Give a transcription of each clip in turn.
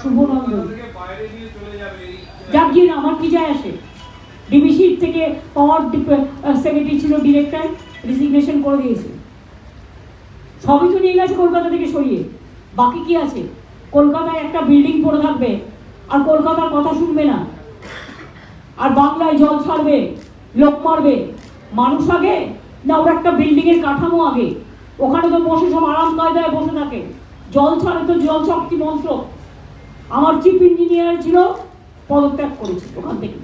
শুভনন্দন যাক গিয়ে আমার কি যায় আসে? ডিবিসি থেকে পাওয়ার সেক্রেটারি ছিল ডিরেক্টর রিজিগনেশন করে দিয়েছে। সবই তো নিয়ে গেছে কলকাতা থেকে সরিয়ে। বাকি কি আছে? কলকাতায় একটা বিল্ডিং পড়ে থাকবে, আর কলকাতার কথা শুনবে না। আর বাংলায় জল ছাড়বে, লোক মারবে। মানুষ আগে, না ওরা একটা বিল্ডিং এর কাঠামো আগে? ওখানে তো বসে সব আরাম কায়দায় বসে থাকে। জল ছাড়ে তো জল শক্তি মন্ত্র। আমার চিফ ইঞ্জিনিয়ার ছিল, পদত্যাগ করেছে ওখান থেকে।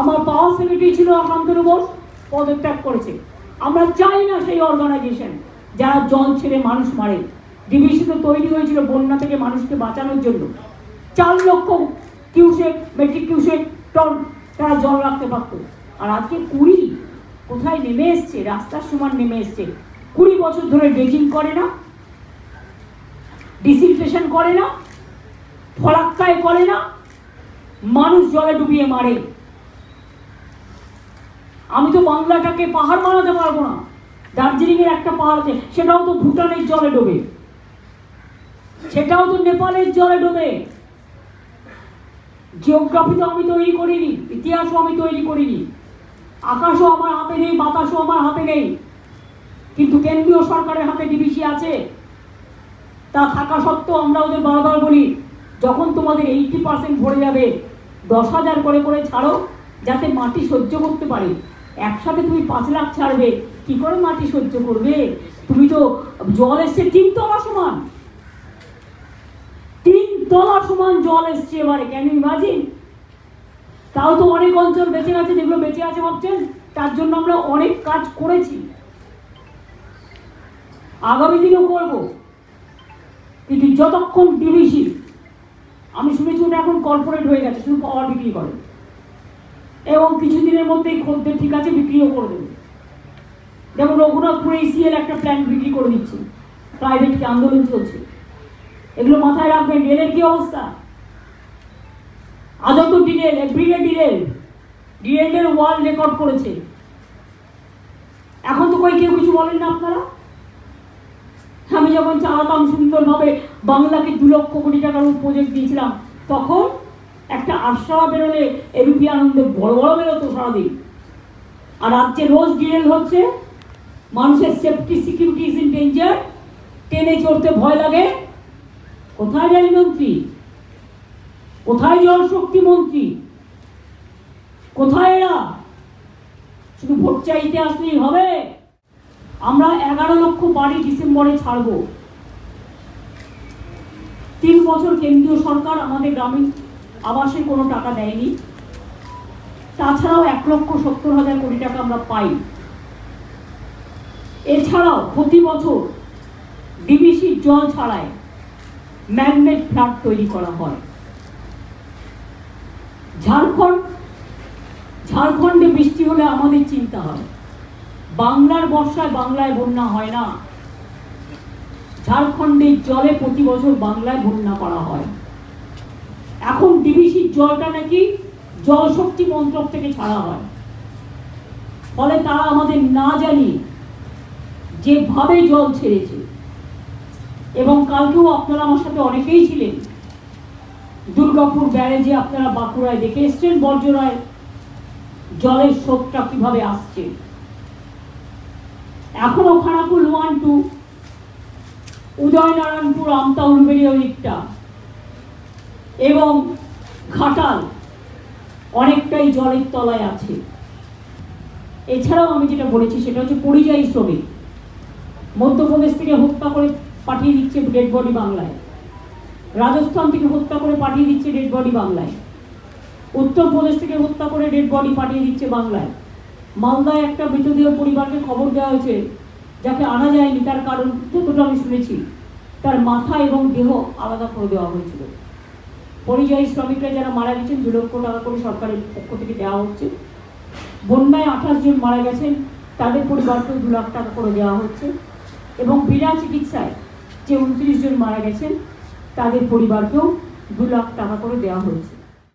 আমার পাওয়ার সেক্রেটারি ছিল শান্তনু বোস পদত্যাগ করেছে। আমরা চাই না সেই অর্গানাইজেশন যারা জল ছেড়ে মানুষ মারে। তো তৈরি হয়েছিল বন্যা থেকে মানুষকে বাঁচানোর জন্য। চার লক্ষ কিউসেক মেট্রিক কিউসেক টন তারা জল রাখতে পারতো। আর আজকে কুড়ি কোথায় নেমে এসছে? রাস্তার সমান নেমে এসছে। কুড়ি বছর ধরে ড্রেজিং করে না ডিসিলটেশন করে না ফলাক্কায় করে না, মানুষ জলে ডুবিয়ে মারে। আমি তো বাংলাটাকে পাহাড় বানাতে পারব না। দার্জিলিং এর একটা পাহাড় আছে, সেটাও তো ভুটানের জলে ডোবে। সেটাও তো নেপালের জলে ডোবে। জিওগ্রাফি তো আমি তৈরি করিনি, ইতিহাসও আমি তৈরি করিনি। আকাশও আমার হাতে নেই, বাতাসও আমার হাতে নেই। কিন্তু কেন্দ্রীয় সরকারের হাতে ডিবিসি আছে। তা থাকা সত্ত্বেও আমরা ওদের বারবার বলি যখন তোমাদের এইটি পার্সেন্ট ভরে যাবে, দশ হাজার করে করে ছাড়ো, যাতে মাটি সহ্য করতে পারে। একসাথে তুমি পাঁচ লাখ ছাড়বে, কি করে মাটি সহ্য করবে? তুমি তো জল এসছে, তিন তলা সমান। তিন তলা সমান জল এসছে এবারে ক্যান ইউ ইমাজিন তাও তো অনেক অঞ্চল বেঁচে গেছে, যেগুলো বেঁচে আছে ভাবছেন, তার জন্য আমরা অনেক কাজ করেছি। আগামী দিনেও করব। কিন্তু যতক্ষণ ডিভিসি আমি শুনেছি ওটা এখন কর্পোরেট হয়ে গেছে, শুধু পাওয়ার বিক্রি করে। এবং কিছুদিনের মধ্যেই খদ্দের ঠিক আছে, বিক্রিও করে দেবে। যেমন রঘুনাথপুরে ইসিএল একটা প্ল্যান্ট বিক্রি করে দিচ্ছে। প্রাইভেটকে আন্দোলন চলছে। এগুলো মাথায় রাখবেন, রেলের কি অবস্থা? আজও তো ডিরেল এভরিডে ডিরেল। ডিরেলের ওয়ার্ল্ড রেকর্ড করেছে। এখন তো কই কেউ কিছু বলেন না আপনারা? আমি যখন চালাতাম, সুন্দরভাবে বাংলাকে দু লক্ষ কোটি টাকার প্রজেক্ট দিয়েছিলাম, তখন একটা আশ্রয় বেরোলে এবিপি আনন্দে বড় বড় বেরোতো সারাদিন। আর রাজ্যে রোজ ডিরেল হচ্ছে, মানুষের safety security is in danger ট্রেনে চড়তে ভয় লাগে। কোথায় রেল মন্ত্রী? কোথায় জলশক্তি মন্ত্রী? কোথায় এরা? শুধু ভোট চাইতে আসলেই হবে? আমরা এগারো লক্ষ বাড়ি ডিসেম্বরে ছাড়ব। তিন বছর কেন্দ্রীয় সরকার আমাদের গ্রামীণ আবাসে কোনো টাকা দেয়নি। তাছাড়াও এক লক্ষ সত্তর হাজার কোটি টাকা আমরা পাই। এছাড়াও প্রতি বছর ডিবিসির জল ছাড়ায় ম্যাগনেট ফ্ল্যাট তৈরি করা হয়। ঝাড়খণ্ড, ঝাড়খণ্ডে বৃষ্টি হলে আমাদের চিন্তা হয়। বাংলার বর্ষায় বাংলায় বন্যা হয় না। ঝাড়খণ্ডের জলে প্রতি বছর বাংলায় বন্যা করা হয়। এখন ডিবিসির জলটা নাকি জল শক্তি মন্ত্রক থেকে ছাড়া হয়। ফলে তারা আমাদের না জানি যেভাবে জল ছেড়েছে। এবং কালকেও আপনারা আমার সাথে অনেকেই ছিলেন। দুর্গাপুর ব্যারেজে আপনারা বাঁকুড়ায় দেখে এসছেন বর্জরায় জলের স্রোতটা কীভাবে আসছে। এখনও খানাকুল ওয়ান টু উদয়নারায়ণপুর আমতা উলবেড়ি ওই দিকটা। এবং ঘাটাল অনেকটাই জলের তলায় আছে। এছাড়াও আমি যেটা বলেছি, সেটা হচ্ছে পরিযায়ী শ্রমিক। মধ্যপ্রদেশ থেকে হত্যা করে পাঠিয়ে দিচ্ছে ডেড বডি বাংলায়। রাজস্থান থেকে হত্যা করে পাঠিয়ে দিচ্ছে ডেড বডি বাংলায়। উত্তরপ্রদেশ থেকে হত্যা করে ডেড বডি পাঠিয়ে দিচ্ছে বাংলায়। মালদায় একটা মৃতদেহ পরিবারকে খবর দেওয়া হয়েছে, যাকে আনা যায়নি, তার কারণ যতটা আমি শুনেছি, তার মাথা এবং দেহ আলাদা করে দেওয়া হয়েছিল। পরিযায়ী শ্রমিকরা যারা মারা গেছেন, দু লক্ষ টাকা করে সরকারের পক্ষ থেকে দেওয়া হচ্ছে। বন্যায় আঠাশ জন মারা গেছেন, তাদের পরিবারকেও দু লাখ টাকা করে দেওয়া হচ্ছে। এবং বিনা চিকিৎসায় যে উনত্রিশ জন মারা গেছেন, তাদের পরিবারকেও দু লাখ টাকা করে দেওয়া হয়েছে।